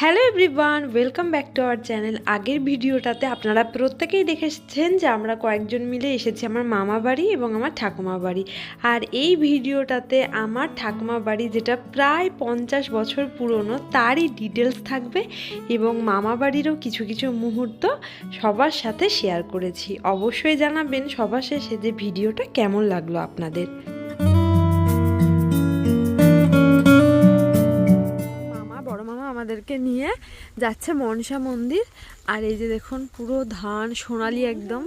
Hello everyone, welcome back to our channel. আগের ভিডিওটাতে আপনারা প্রত্যেকেই দেখেছেন যে আমরা কয়েকজন মিলে এসেছি আমার মামা বাড়ি এবং আমার ঠাকুমা বাড়ি। আর এই ভিডিওটাতে আমার ঠাকুমা বাড়ি যেটা প্রায় পঞ্চাশ বছর পুরনো, তারই ডিটেলস থাকবে এবং মামা বাড়িরও কিছু কিছু মুহূর্ত সবার সাথে শেয়ার করেছি। অবশ্যই জানাবেন সবার শেষে যে ভিডিওটা কেমন লাগল আপনাদের। আমাদেরকে নিয়ে যাচ্ছে মনসা মন্দির। আর এই যে দেখুন, পুরো ধান, সোনালি একদম।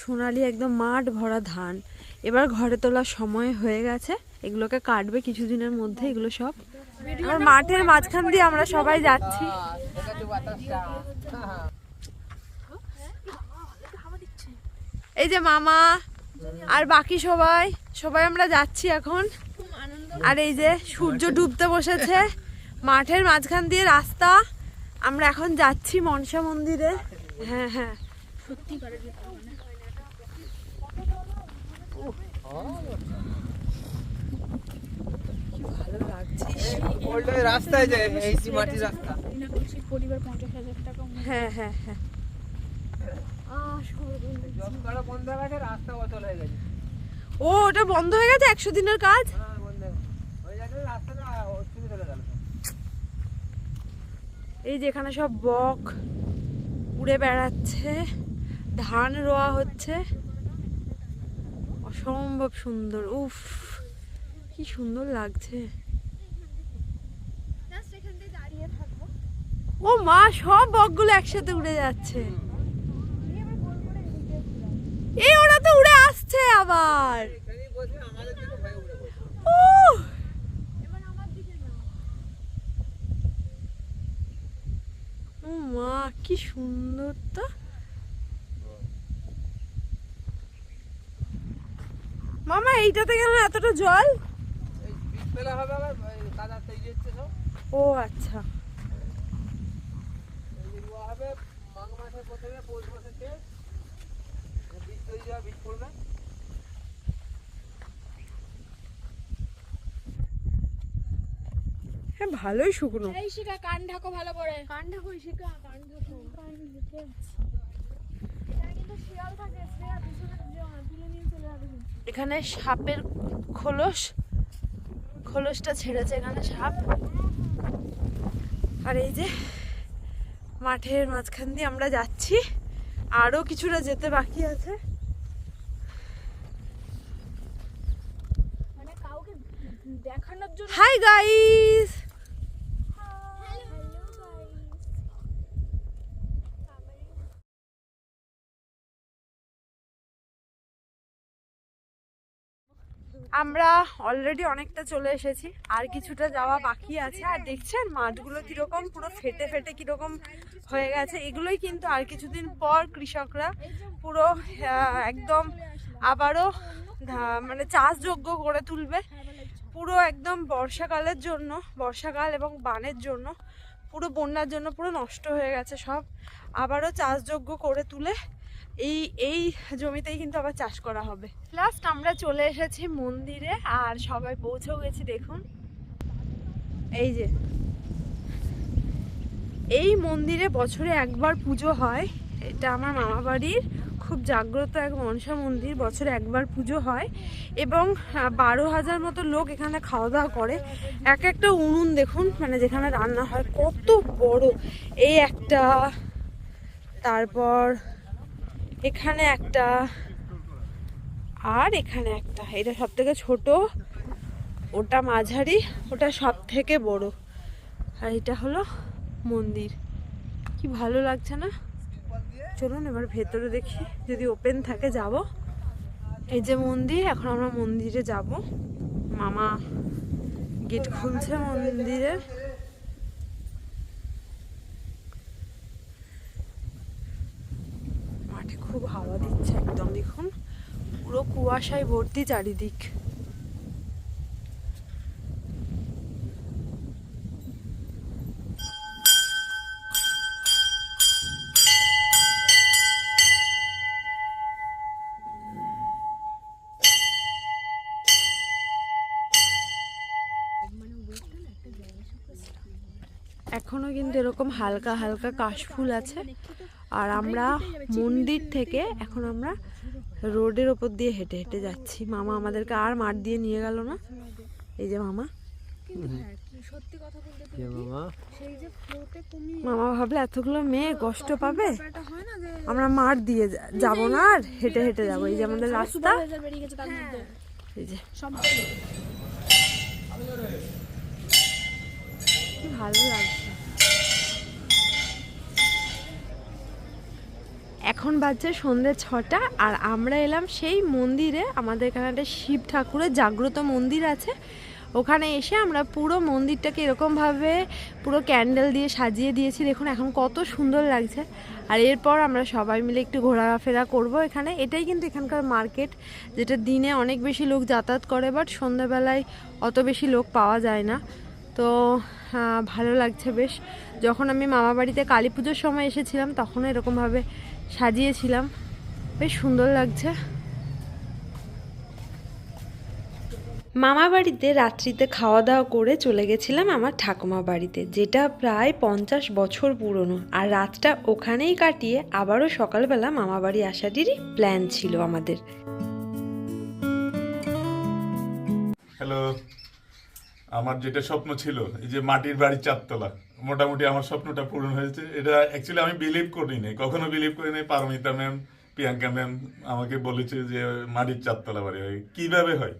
সোনালি একদম মাঠ ভরা ধান। এবার ঘরে তোলার সময় হয়ে গেছে। এগুলোকে কাটবে কিছুদিনের মধ্যে, এগুলো সব। আর মাঠের মাঝখান দিয়ে আমরা সবাই যাচ্ছি। এই যে মামা, আর বাকি সবাই সবাই আমরা যাচ্ছি এখন। আর এই যে সূর্য ডুবতে বসেছে মাঠের মাঝখান দিয়ে রাস্তা। আমরা এখন যাচ্ছি মনসা মন্দিরে। হ্যাঁ হ্যাঁ। কি ভালো লাগছে ওল্ড রাস্তায় যায় এই মাটির রাস্তা। পরিবার পঞ্চাশ হাজার টাকা হ্যাঁ হ্যাঁ হ্যাঁ হয়ে হয়ে ও ওটা বন্ধ হয়ে গেছে? একশো দিনের কাজ হ্যাঁ বন্ধ ওই জায়গায় রাস্তাটা অচল চলে গেল এই যে এখানে সব বক উড়ে বেড়াচ্ছে ধান রোয়া হচ্ছে। অসম্ভব সুন্দর উফ কি সুন্দর লাগছে। ও মা সব বকগুলো একসাথে উড়ে যাচ্ছে। এই ওরা তো উড়ে আসছে আবার এখানেই বসে আমাদের দিকে ভয় উড়ে বসে ও এবার আমার দিকে নাও ও মা কি সুন্দর তো। মামা এইটাতে কেন এতটা জল? ও আচ্ছা। মাঘ মাসে প্রথমে পৌষ মাসে বীজ তৈরি হবে বীজ পড়বে হ্যাঁ ভালোই শুকনো। এই শিখা কান ঢাকো ভালো করে। কান ঢাকো শিখা কান ঢাকো। কান ঢেকে এখানে সাপের খোলস খোলসটা ছেড়েছে এখানে সাপ। আর এই যে মাঠের মাঝখান দিয়ে আমরা যাচ্ছি আরও কিছুটা যেতে বাকি আছে। মানে কাউকে দেখানোর জন্য হাই গাইস হ্যালো গাইস আমরা অলরেডি অনেকটা চলে এসেছি। আর কিছুটা যাওয়া বাকি আছে। আর দেখছেন, মাঠগুলো কীরকম, পুরো ফেটে ফেটে কীরকম হয়ে গেছে। এগুলোই কিন্তু আর কিছুদিন পর কৃষকরা পুরো একদম আবারও মানে চাষযোগ্য করে তুলবে। পুরো একদম বর্ষাকালের জন্য, বর্ষাকাল এবং বানের জন্য, পুরো বন্যার জন্য পুরো নষ্ট হয়ে গেছে সব। আবারও চাষযোগ্য করে তুলে এই এই জমিতেই কিন্তু আবার চাষ করা হবে। লাস্ট আমরা চলে এসেছি মন্দিরে আর সবাই পৌঁছেও গেছি দেখুন। এই যে। এই মন্দিরে বছরে একবার পুজো হয় এটা আমার মামা বাড়ির খুব জাগ্রত এক মনসা মন্দির বছরে একবার পুজো হয় এবং বারো হাজার মতো লোক এখানে খাওয়া দাওয়া করে। এক একটা উনুন দেখুন মানে যেখানে রান্না হয় কত বড়। এই একটা তারপর এখানে একটা আর এখানে একটা। এটা সব থেকে ছোট, ওটা মাঝারি, ওটা সব থেকে বড়। আর এটা হলো মন্দির। কি ভালো লাগছে না? চলুন এবার ভেতরে দেখি, যদি ওপেন থাকে যাব। এই যে মন্দির, এখন আমরা মন্দিরে যাব। মামা গেট খুলছে মন্দিরের মাঠে খুব হাওয়া দিচ্ছে একদম, দেখুন। পুরো কুয়াশায় ভর্তি চারিদিক। এখনও কিন্তু এরকম হালকা হালকা কাশফুল আছে। আর আমরা মন্দির থেকে এখন আমরা রোডের ওপর দিয়ে হেঁটে হেঁটে যাচ্ছি। মামা আমাদেরকে আর মাঠ দিয়ে নিয়ে গেল না। এই যে মামা। হ্যাঁ মামা? সেই যে ফ্লোতে কমিয়ে মামা ভাবলে এতগুলো মেয়ে কষ্ট পাবে? হয় না যে আমরা মাঠ দিয়ে যা- যাব না আর হেঁটে হেঁটে যাব। এই যে আমাদের রাস্তা। মধ্যে এই যে। ভালো লাগছে। এখন বাজছে সন্ধ্যে ছটা আর আমরা এলাম সেই মন্দিরে, আমাদের এখানে একটা শিব ঠাকুরের জাগ্রত মন্দির আছে। ওখানে এসে আমরা পুরো মন্দিরটাকে এরকমভাবে পুরো ক্যান্ডেল দিয়ে সাজিয়ে দিয়েছি। দেখুন এখন কত সুন্দর লাগছে। আর এরপর আমরা সবাই মিলে একটু ঘোরাফেরা করব এখানে। এটাই কিন্তু এখানকার মার্কেট, যেটা দিনে অনেক বেশি লোক যাতায়াত করে, বাট সন্ধ্যাবেলায় অত বেশি লোক পাওয়া যায় না। তো ভালো লাগছে বেশ। যখন আমি মামা বাড়িতে কালী পুজোর সময় এসেছিলাম, তখনও এরকমভাবে সাজিয়েছিলাম। বেশ সুন্দর লাগছে। মামা বাড়িতে রাত্রিতে খাওয়া দাওয়া করে চলে গেছিলাম আমার ঠাকুমা বাড়িতে, যেটা প্রায় পঞ্চাশ বছর পুরনো। আর রাতটা ওখানেই কাটিয়ে আবারও সকালবেলা মামা বাড়ি আসাটিরই প্ল্যান ছিল আমাদের। হ্যালো আমার যেটা স্বপ্ন ছিল, এই যে মাটির বাড়ির চারতলা। মোটামুটি আমার স্বপ্নটা পূরণ হয়েছে। এটা অ্যাকচুয়ালি আমি বিলিভ করিনি কখনো বিলিভ করিনি। পারমিতা ম্যাম প্রিয়াঙ্কা ম্যাম আমাকে বলেছে যে মাটির চারতলা বাড়ি হয়। কীভাবে হয়?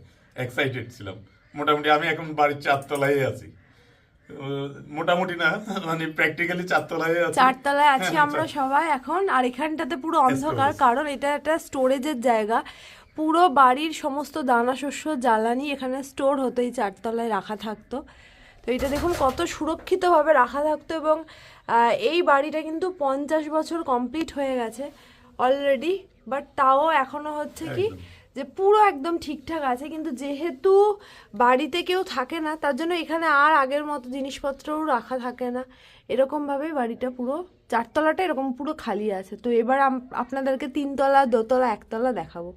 এক্সাইটেড ছিলাম। মোটামুটি আমি এখন বাড়ির চারতলায় আছি। মোটামুটি না মানে প্র্যাকটিক্যালি চারতলায় আছি। চারতলায় আছি হ্যাঁ, আমরা সবাই এখন। আর এখানটাতে পুরো অন্ধকার কারণ এটা একটা স্টোরেজের জায়গা। পুরো বাড়ির সমস্ত দানা শস্য জ্বালানি এখানে স্টোর হতো এই চারতলায় রাখা থাকতো। তো এটা দেখুন কত সুরক্ষিতভাবে রাখা থাকতো এবং এই বাড়িটা কিন্তু পঞ্চাশ বছর কমপ্লিট হয়ে গেছে অলরেডি বাট তাও এখনও হচ্ছে কি যে পুরো একদম ঠিকঠাক আছে কিন্তু যেহেতু বাড়িতে কেউ থাকে না তার জন্য এখানে আর আগের মতো জিনিসপত্রও রাখা থাকে না। এরকমভাবেই বাড়িটা পুরো চারতলাটা এরকম পুরো খালি আছে। তো এবার আপনাদেরকে তিনতলা দোতলা একতলা দেখাবো।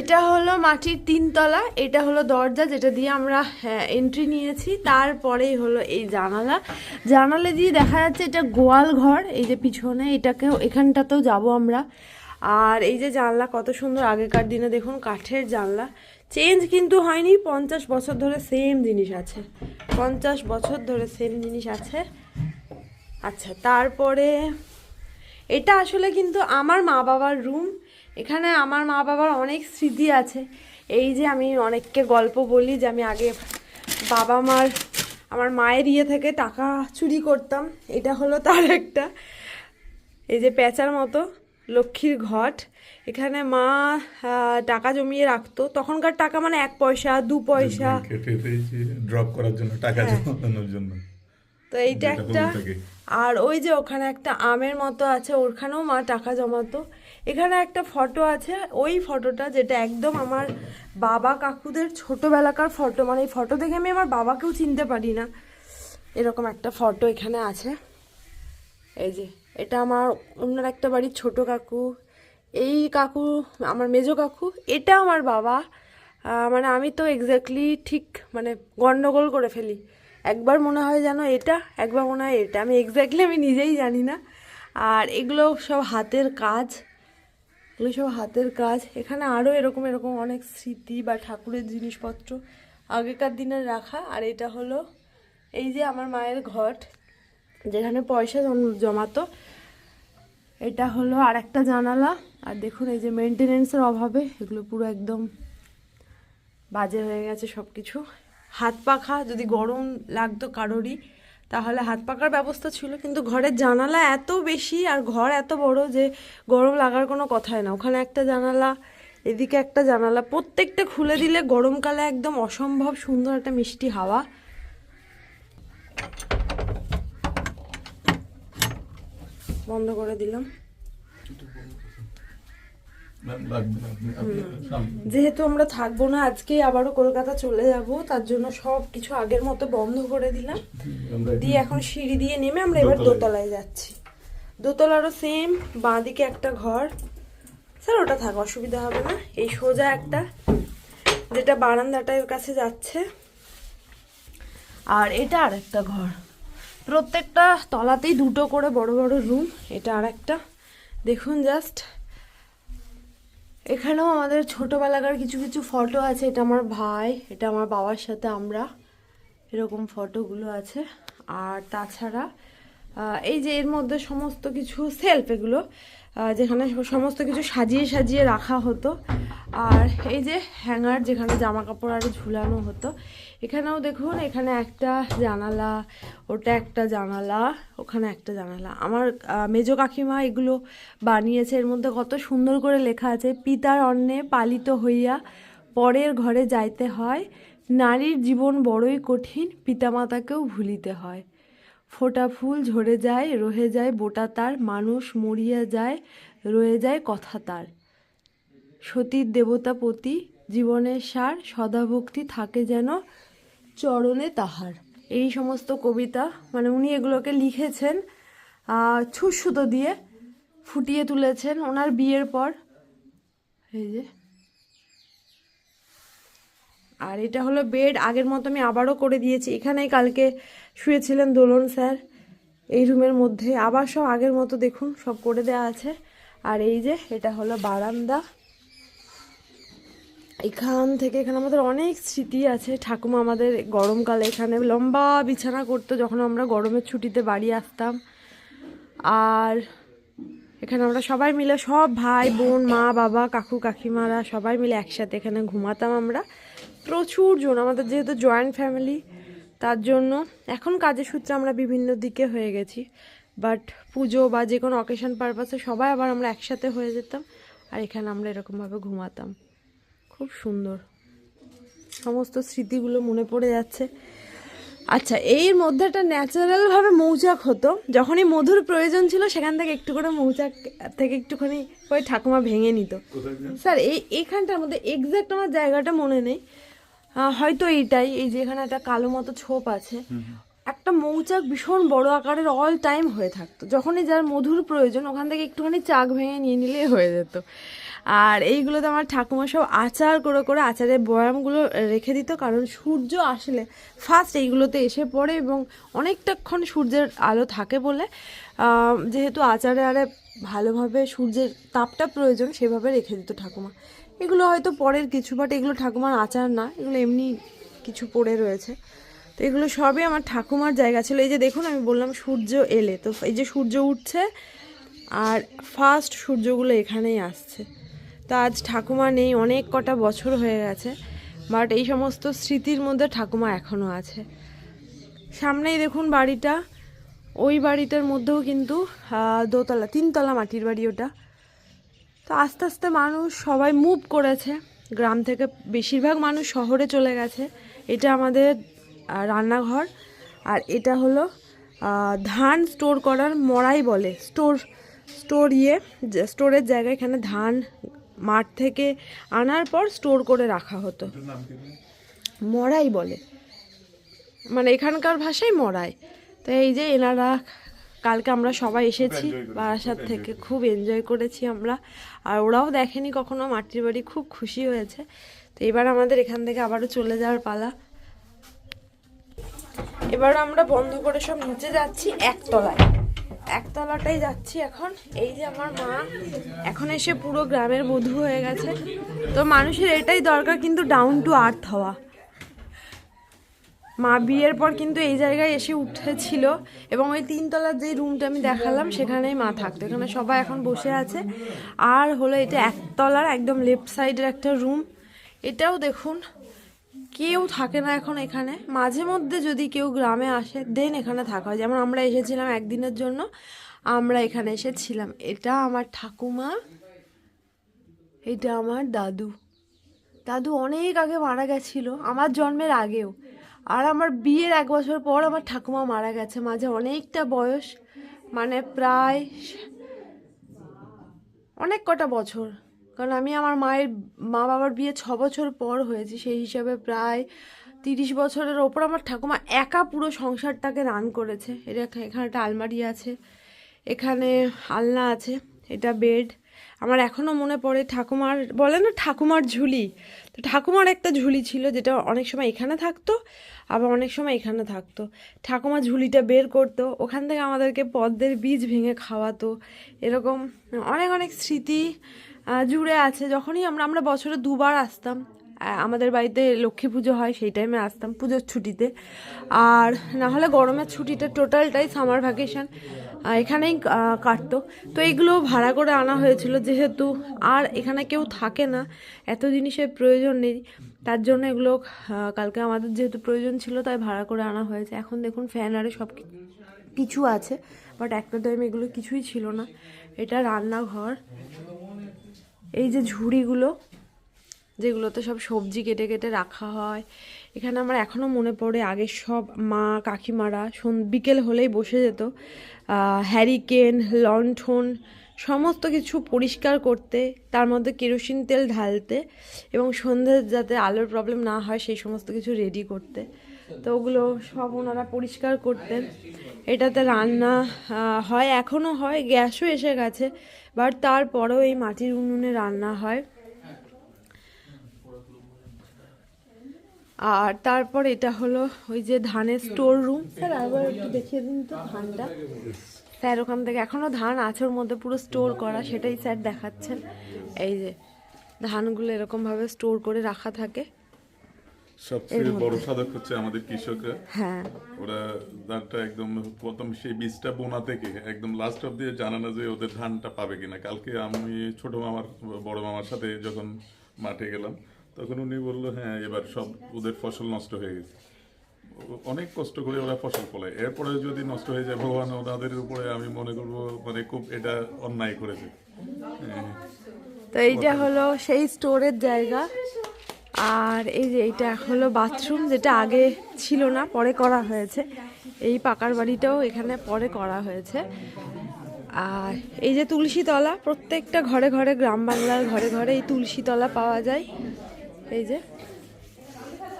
এটা হলো মাটির তিনতলা এটা হলো দরজা যেটা দিয়ে আমরা এন্ট্রি নিয়েছি। তারপরেই হলো এই জানালা। জানালা দিয়ে দেখা যাচ্ছে এটা গোয়াল ঘর এই যে পিছনে এটাকেও এখানটাতেও যাব আমরা। আর এই যে জানলা কত সুন্দর আগেকার দিনে দেখুন কাঠের জানলা। চেঞ্জ কিন্তু হয়নি পঞ্চাশ বছর ধরে সেম জিনিস আছে। পঞ্চাশ বছর ধরে সেম জিনিস আছে। আচ্ছা তারপরে এটা আসলে কিন্তু আমার মা বাবার রুম এখানে আমার মা বাবার অনেক স্মৃতি আছে। এই যে আমি অনেককে গল্প বলি যে আমি আগে বাবা মার আমার মায়ের ইয়ে থেকে টাকা চুরি করতাম। এটা হলো তার একটা। এই যে পেঁচার মতো লক্ষ্মীর ঘট। এখানে মা টাকা জমিয়ে রাখতো। তখনকার টাকা মানে এক পয়সা দু পয়সা। ড্রপ করার জন্য টাকা হ্যাঁ। জমানোর জন্য। তো এইটা একটা আর ওই যে ওখানে একটা আমের মতো আছে ওখানেও মা টাকা জমাতো। এখানে একটা ফটো আছে। ওই ফটোটা যেটা একদম আমার বাবা কাকুদের ছোটবেলাকার ফটো মানে এই ফটো দেখে আমি আমার বাবাকেও চিনতে পারি না। এরকম একটা ফটো এখানে আছে। এই যে, এটা আমার অন্যর একটা বাড়ির ছোট কাকু। এই কাকু, আমার মেজো কাকু, এটা আমার বাবা। মানে আমি তো এক্স্যাক্টলি ঠিক মানে গন্ডগোল করে ফেলি। একবার মনে হয় যেন এটা, একবার মনে হয় এটা। আমি এক্স্যাক্টলি আমি নিজেই জানি না। আর এগুলো সব হাতের কাজ। এগুলো সব হাতের কাজ। এখানে আরও এরকম এরকম অনেক স্মৃতি বা ঠাকুরের জিনিসপত্র আগেকার দিনের রাখা। আর এটা হলো এই যে আমার মায়ের ঘট, যেখানে পয়সা জম- জমাতো। এটা হলো আর একটা জানালা। আর দেখুন এই যে মেনটেনেন্সের অভাবে এগুলো পুরো একদম বাজে হয়ে গেছে সব কিছু হাত পাখা যদি গরম লাগতো কারোরই তাহলে হাত পাকার ব্যবস্থা ছিল, কিন্তু ঘরের জানালা এত বেশি আর ঘর এত বড় যে গরম লাগার কোনো কথাই না। ওখানে একটা জানালা, এদিকে একটা জানালা, প্রত্যেকটা খুলে দিলে গরমকালে একদম অসম্ভব সুন্দর একটা মিষ্টি হাওয়া। বন্ধ করে দিলাম। যেহেতু আমরা থাকব না আজকে আবারও কলকাতা চলে যাব তার জন্য সব কিছু আগের মতো বন্ধ করে দিলাম। দিয়ে এখন সিঁড়ি দিয়ে নেমে আমরা এবার দোতলায়। যাচ্ছি। দোতলারও সেম বাঁদিকে একটা ঘর। স্যার ওটা থাক অসুবিধা হবে না। এই সোজা একটা যেটা বারান্দাটার কাছে যাচ্ছে। আর এটা আর একটা ঘর। প্রত্যেকটা তলাতেই দুটো করে বড় বড় রুম এটা আর একটা দেখুন জাস্ট এখানেও আমাদের ছোটোবেলাকার কিছু কিছু ফটো আছে। এটা আমার ভাই, এটা আমার বাবার সাথে আমরা এরকম ফটোগুলো আছে। আর তাছাড়া এই যে এর মধ্যে সমস্ত কিছু সেলফ এগুলো যেখানে সমস্ত কিছু সাজিয়ে সাজিয়ে রাখা হতো। আর এই যে হ্যাঙ্গার যেখানে জামা কাপড় আরও ঝুলানো হতো এখানেও দেখুন, এখানে একটা জানালা, ওটা একটা জানালা, ওখানে একটা জানালা। আমার মেজো কাকিমা এগুলো বানিয়েছে, এর মধ্যে কত সুন্দর করে লেখা আছে, পিতার অন্নে পালিত হইয়া পরের ঘরে যাইতে হয়, নারীর জীবন বড়ই কঠিন, পিতামাতাকেও ভুলিতে হয়। ফোটা ফুল ঝরে যায়, রহে যায়, বোটা তার, মানুষ মরিয়া যায়, রয়ে যায় কথা তার। সতীর দেবতা পতি জীবনের সার, সদাভক্তি থাকে যেন চরণে তাহার। এই সমস্ত কবিতা মানে উনি এগুলোকে লিখেছেন আহ, ছুঁসুতো দিয়ে ফুটিয়ে তুলেছেন ওনার বিয়ের পর। এই যে। আর এটা হলো বেড আগের মতো আমি আবারও করে দিয়েছি। এখানেই কালকে শুয়েছিলেন দোলন স্যার এই রুমের মধ্যে। আবার সব আগের মতো দেখুন সব করে দেওয়া আছে। আর এই যে এটা হলো বারান্দা। এখান থেকে এখানে আমাদের অনেক স্মৃতি আছে। ঠাকুমা আমাদের গরমকালে এখানে লম্বা বিছানা করতো যখন আমরা গরমের ছুটিতে বাড়ি আসতাম। আর এখানে আমরা সবাই মিলে, সব ভাই বোন, মা, বাবা, কাকু, কাকিমারা সবাই মিলে একসাথে এখানে ঘুমাতাম আমরা। প্রচুর জন, আমাদের যেহেতু জয়েন্ট ফ্যামিলি তার জন্য এখন কাজের সূত্রে আমরা বিভিন্ন দিকে হয়ে গেছি। বাট পুজো বা যে কোনো অকেশন পারপাসে সবাই আবার আমরা একসাথে হয়ে যেতাম। আর এখানে আমরা এরকমভাবে ঘুমাতাম। খুব সুন্দর। সমস্ত স্মৃতিগুলো মনে পড়ে যাচ্ছে। আচ্ছা এর মধ্যে একটা ন্যাচারালভাবে মৌচাক হতো। যখনই মধুর প্রয়োজন ছিল সেখান থেকে একটু করে মৌচাক থেকে একটুখানি ওই ঠাকুমা ভেঙে নিত। স্যার এই এখানটার মধ্যে এক্স্যাক্ট আমার জায়গাটা মনে নেই। হয়তো এইটাই এই যে এখানে একটা কালো মতো ছোপ আছে। একটা মৌচাক ভীষণ বড় আকারের অল টাইম হয়ে থাকতো। যখনই যার মধুর প্রয়োজন ওখান থেকে একটুখানি চাক ভেঙে নিয়ে নিলেই হয়ে যেত। আর এইগুলোতে আমার ঠাকুমা সব আচার করে করে আচারের বয়ামগুলো রেখে দিত, কারণ সূর্য আসলে ফার্স্ট এইগুলোতে এসে পড়ে এবং অনেকটাক্ষণ সূর্যের আলো থাকে বলে। যেহেতু আচারে আরে ভালোভাবে সূর্যের তাপটা প্রয়োজন, সেভাবে রেখে দিত ঠাকুমা। এগুলো হয়তো পরের কিছু বাট এগুলো ঠাকুমার আচার না, এগুলো এমনি কিছু পড়ে রয়েছে। তো এগুলো সবই আমার ঠাকুমার জায়গা ছিল। এই যে দেখুন, আমি বললাম সূর্য এলে, তো এই যে সূর্য উঠছে, আর ফার্স্ট সূর্যগুলো এখানেই আসছে। তো আজ ঠাকুমা নেই, অনেক কটা বছর হয়ে গেছে বাট এই সমস্ত স্মৃতির মধ্যে ঠাকুমা এখনও আছে। সামনেই দেখুন বাড়িটা, ওই বাড়িটার মধ্যেও কিন্তু দোতলা, তিনতলা মাটির বাড়ি ওটা। তো আস্তে আস্তে মানুষ সবাই মুভ করেছে, গ্রাম থেকে বেশিরভাগ মানুষ শহরে চলে গেছে। এটা আমাদের রান্নাঘর, আর এটা হলো ধান স্টোর করার মড়াই বলে। স্টোর স্টোর ইয়ে স্টোরের জায়গায় এখানে ধান মাঠ থেকে আনার পর স্টোর করে রাখা হতো। মরাই বলে। মানে এখানকার ভাষায় মরাই তো এই যে এনারা কালকে আমরা সবাই এসেছি বারাসাত থেকে খুব এনজয় করেছি আমরা। আর ওরাও দেখেনি কখনো মাটির বাড়ি খুব খুশি হয়েছে। তো এবার আমাদের এখান থেকে আবারও চলে যাওয়ার পালা। এবার আমরা বন্ধ করে সব নিচে যাচ্ছি একতলায়। একতলাটাই যাচ্ছি এখন। এই যে আমার মা, এখন এসে পুরো গ্রামের বধূ হয়ে গেছে। তো মানুষের এটাই দরকার কিন্তু ডাউন টু আর্থ হওয়া। মা বিয়ের পর কিন্তু এই জায়গায় এসে উঠেছিল এবং ওই তিনতলার যে রুমটা আমি দেখালাম, সেখানেই মা থাকতো। এখানে সবাই এখন বসে আছে। আর হলো এটা একতলার, একদম লেফট সাইডের একটা রুম এটাও দেখুন কেউ থাকে না এখন এখানে। মাঝে মধ্যে যদি কেউ গ্রামে আসে দেন এখানে থাকা হয়। যেমন আমরা এসেছিলাম একদিনের জন্য, আমরা এখানে এসেছিলাম। এটা আমার ঠাকুমা, এটা আমার দাদু। দাদু অনেক আগে মারা গেছিল, আমার জন্মের আগেও। আর আমার বিয়ের এক বছর পর আমার ঠাকুমা মারা গেছে। মাঝে অনেকটা বয়স মানে প্রায় অনেক কটা বছর। কারণ আমি আমার মায়ের মা বাবার বিয়ে ছ বছর পর হয়েছি, সেই হিসাবে প্রায় তিরিশ বছরের ওপর আমার ঠাকুমা একা পুরো সংসারটাকে রান করেছে। এটা এখানে একটা আলমারি আছে, এখানে আলনা আছে, এটা বেড আমার এখনও মনে পড়ে ঠাকুমার, বলে না ঠাকুমার ঝুলি? তো ঠাকুমার একটা ঝুলি ছিল যেটা অনেক সময় এখানে থাকতো, আবার অনেক সময় এখানে থাকতো। ঠাকুমা ঝুলিটা বের করতো, ওখান থেকে আমাদেরকে পদ্মের বীজ ভেঙে খাওয়াতো। এরকম অনেক অনেক স্মৃতি জুড়ে আছে। যখনই আমরা আমরা বছরে দুবার আসতাম আমাদের বাড়িতে লক্ষ্মী পুজো হয়, সেই টাইমে আসতাম পুজোর ছুটিতে। আর না হলে গরমের ছুটিটা টোটালটাই সামার ভ্যাকেশন এখানেই কাটতো। তো এগুলো ভাড়া করে আনা হয়েছিল, যেহেতু আর এখানে কেউ থাকে না, এত জিনিসের প্রয়োজন নেই। তার জন্য এগুলো কালকে আমাদের যেহেতু প্রয়োজন ছিল, তাই ভাড়া করে আনা হয়েছে। এখন দেখুন, ফ্যান আরে সব কিছু আছে বাট একটা টাইম এগুলো কিছুই ছিল না। এটা রান্নাঘর। এই যে ঝুড়িগুলো, যেগুলোতে সব সবজি কেটে কেটে রাখা হয় এখানে আমার এখনও মনে পড়ে আগে সব মা কাকিমারা সন- বিকেল হলেই বসে যেত। হ্যারিকেন লণ্ঠন, সমস্ত কিছু পরিষ্কার করতে, তার মধ্যে কেরোসিন তেল ঢালতে এবং সন্ধ্যে যাতে আলোর প্রবলেম না হয় সেই সমস্ত কিছু রেডি করতে। তো ওগুলো সব ওনারা পরিষ্কার করতেন। এটাতে রান্না হয় এখনও হয়, গ্যাসও এসে গেছে বাট তারপরেও এই মাটির উনুনে রান্না হয়। আর তারপর এটা হলো ওই যে ধানের স্টোর রুম স্যার আবার একটু দেখিয়ে দিন তো ধানটা। স্যার ওখান থেকে এখনও ধান আছে ওর মধ্যে পুরো স্টোর করা সেটাই স্যার দেখাচ্ছেন। এই যে ধানগুলো এরকমভাবে স্টোর করে রাখা থাকে। সবচেয়ে বড় সাধক হচ্ছে আমাদের কৃষকরা। হ্যাঁ। ওরা ধানটা একদম প্রথম সেই বীজটা বোনা থেকে একদম লাস্ট অব দিয়ে জানা না যে ওদের ধানটা পাবে কিনা। কালকে আমি ছোট মামার বড় মামার সাথে যখন মাঠে গেলাম তখন উনি বলল হ্যাঁ এবার সব ওদের ফসল নষ্ট হয়ে গেছে। অনেক কষ্ট করে ওরা ফসল ফলায়। এরপরে যদি নষ্ট হয়ে যায়, ভগবান ওনাদের উপরে আমি মনে করব মানে খুব এটা অন্যায় করেছে। তো এইটা হলো সেই স্টোরের জায়গা। আর এই যে এইটা হলো বাথরুম, যেটা আগে ছিল না, পরে করা হয়েছে। এই পাকার বাড়িটাও এখানে পরে করা হয়েছে। আর এই যে তুলসীতলা, প্রত্যেকটা ঘরে ঘরে, গ্রাম বাংলার ঘরে ঘরে এই তুলসীতলা পাওয়া যায়। এই যে,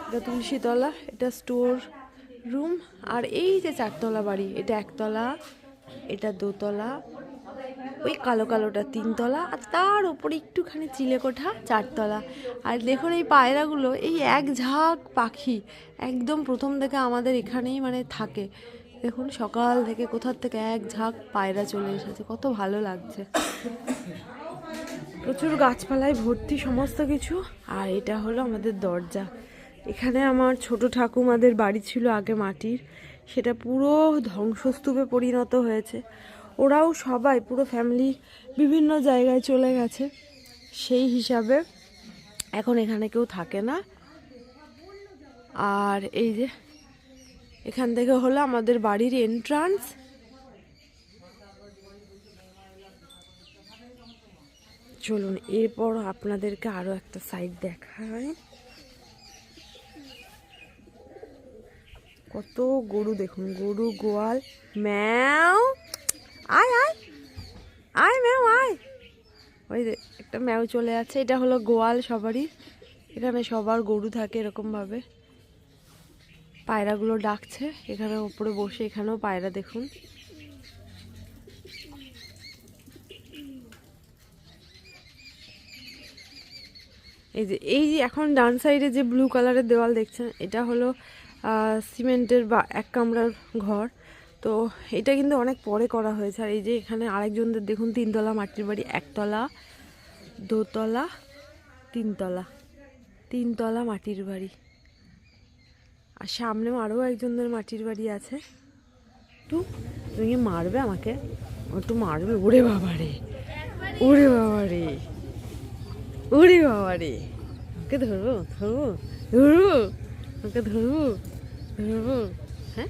এটা তুলসী তলা এটা স্টোর রুম আর এই যে চারতলা বাড়ি, এটা একতলা, এটা দোতলা, ওই কালো কালোটা তিনতলা, আর তার উপরে একটুখানি চিলেকোঠা চারতলা। আর দেখুন এই পায়রাগুলো, এই এক ঝাঁক পাখি, একদম প্রথম থেকে আমাদের এখানেই মানে থাকে। দেখুন সকাল থেকে কোথার থেকে এক ঝাঁক পায়রা চলে এসেছে, কত ভালো লাগছে। প্রচুর গাছপালায় ভর্তি সমস্ত কিছু, আর এটা হলো আমাদের দরজা। এখানে আমার ছোট ঠাকুমাদের বাড়ি ছিল আগে মাটির। সেটা পুরো ধ্বংসস্তূপে পরিণত হয়েছে। ওরাও সবাই, পুরো ফ্যামিলি বিভিন্ন জায়গায় চলে গেছে। সেই হিসাবে এখন এখানে কেউ থাকে না। আর এই যে, এখান থেকে হলো আমাদের বাড়ির এন্ট্রান্স চলুন, এরপর আপনাদেরকে আরও একটা সাইড দেখায় কত গরু দেখুন, গরু, গোয়াল, ম্যাও। আয় আয়। আয়, ম্যাও, আয়। ওই একটা ম্যাও চলে যাচ্ছে এটা হলো গোয়াল সবারই। এখানে সবার গরু থাকে এরকম ভাবে পায়রাগুলো ডাকছে, এখানে ওপরে বসে এখানেও পায়রা দেখুন। এই যে এই যে এখন ডান সাইডে যে ব্লু কালারের দেওয়াল দেখছেন, এটা হলো সিমেন্টের বা এক কামরার ঘর। তো এটা কিন্তু অনেক পরে করা হয়েছে। আর এই যে এখানে আরেকজনদের দেখুন, তিনতলা মাটির বাড়ি, একতলা, দোতলা, তিনতলা তিনতলা মাটির বাড়ি। আর সামনেও আরও একজনদের মাটির বাড়ি আছে। একটু তুমি মারবে আমাকে? একটু মারবে? ওরে বাবা রে ওরে বাবা রে ওরে বাবা রে ওকে ধরবো ধরবো ধরবো ওকে ধরবো ধরবো হ্যাঁ?